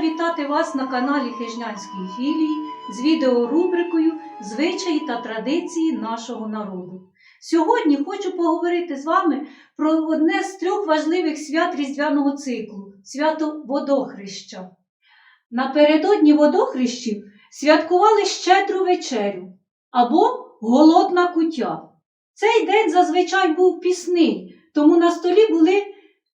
вітати вас на каналі Хижнянської філії з відеорубрикою Звичаї та традиції нашого народу. Сьогодні хочу поговорити з вами про одне з трьох важливих свят різдвяного циклу свято Водохреща. Напередодні водохрещів святкували щедру вечерю або голодна куття. Цей день зазвичай був пісний, тому на столі були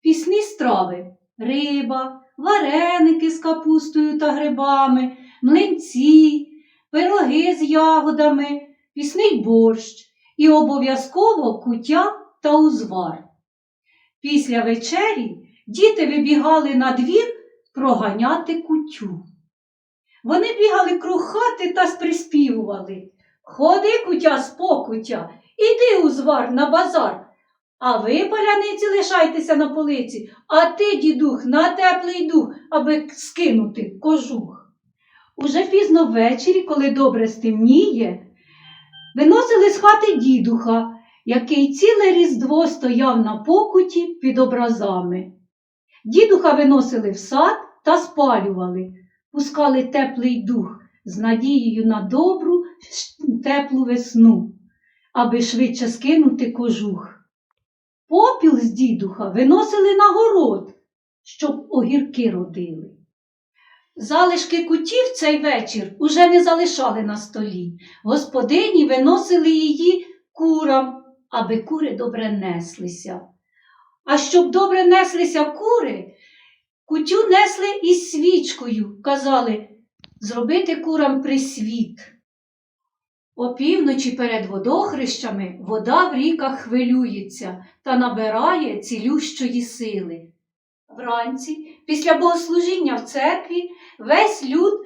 пісні страви риба, вареники з капустою та грибами, млинці, пироги з ягодами, пісний борщ і обов'язково куття та узвар. Після вечері діти вибігали на двір проганяти кутю. Вони бігали круг хати та приспівували. Ходи, кутя з покуття, іди узвар на базар. А ви, паляниці, лишайтеся на полиці, а ти, дідух, на теплий дух, аби скинути кожух. Уже пізно ввечері, коли добре стемніє, виносили з хати дідуха, який ціле різдво стояв на покуті під образами. Дідуха виносили в сад та спалювали, пускали теплий дух з надією на добру, теплу весну, аби швидше скинути кожух. Попіл з дідуха виносили на город, щоб огірки родили. Залишки кутів цей вечір уже не залишали на столі. Господині виносили її курам, аби кури добре неслися. А щоб добре неслися кури, кутю несли із свічкою, казали зробити курам присвіт. Опівночі перед водохрещами вода в ріках хвилюється та набирає цілющої сили. Вранці, після богослужіння в церкві, весь люд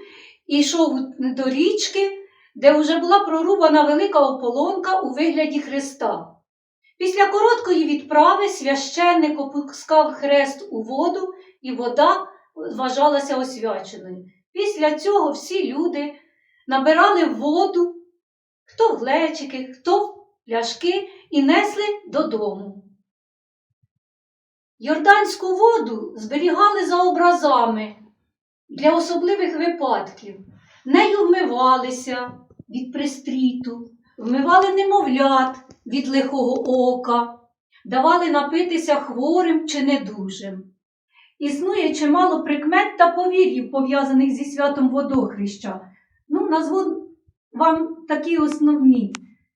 ішов до річки, де вже була прорубана велика ополонка у вигляді хреста. Після короткої відправи священник опускав хрест у воду, і вода вважалася освяченою. Після цього всі люди набирали воду, хто в глечики, хто в пляшки, і несли додому. Йорданську воду зберігали за образами для особливих випадків. Нею вмивалися від пристріту, вмивали немовлят від лихого ока, давали напитися хворим чи недужим. Існує чимало прикмет та повір'їв, пов'язаних зі святом водохреща. Ну, назву вам такі основні.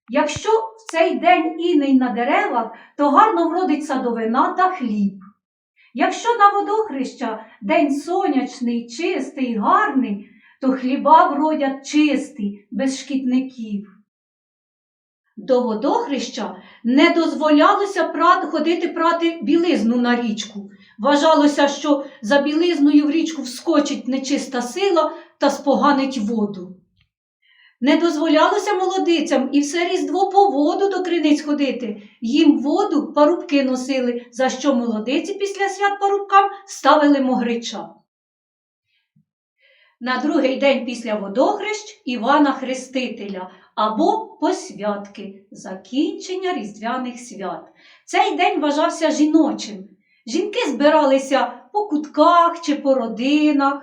Якщо в цей день іней на деревах, то гарно вродить садовина та хліб. Якщо на водохреща день сонячний, чистий, гарний, то хліба вродять чисті, без шкідників. До водохреща не дозволялося прати, ходити прати білизну на річку. Вважалося, що за білизною в річку вскочить нечиста сила та споганить воду. Не дозволялося молодицям і все різдво по воду до криниць ходити. Їм воду парубки носили, за що молодиці після свят парубкам ставили могрича. На другий день після водохрещ Івана Хрестителя або посвятки, закінчення різдвяних свят. Цей день вважався жіночим. Жінки збиралися по кутках чи по родинах,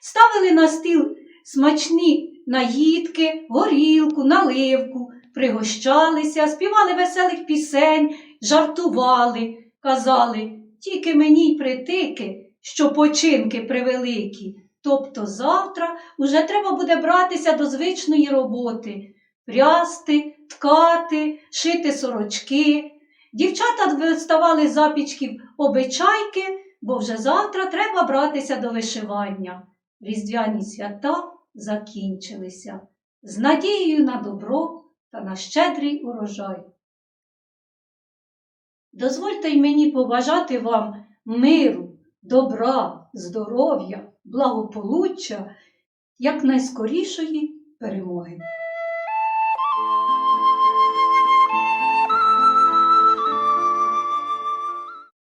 ставили на стіл смачні наїдки, горілку, наливку, пригощалися, співали веселих пісень, жартували, казали, тільки мені й притики, що починки превеликі. Тобто завтра уже треба буде братися до звичної роботи, прясти, ткати, шити сорочки. Дівчата виставали запічків обичайки, бо вже завтра треба братися до вишивання. Різдвяні свята закінчилися з надією на добро та на щедрий урожай. Дозвольте й мені побажати вам миру, добра, здоров'я, благополуччя, якнайскорішої перемоги.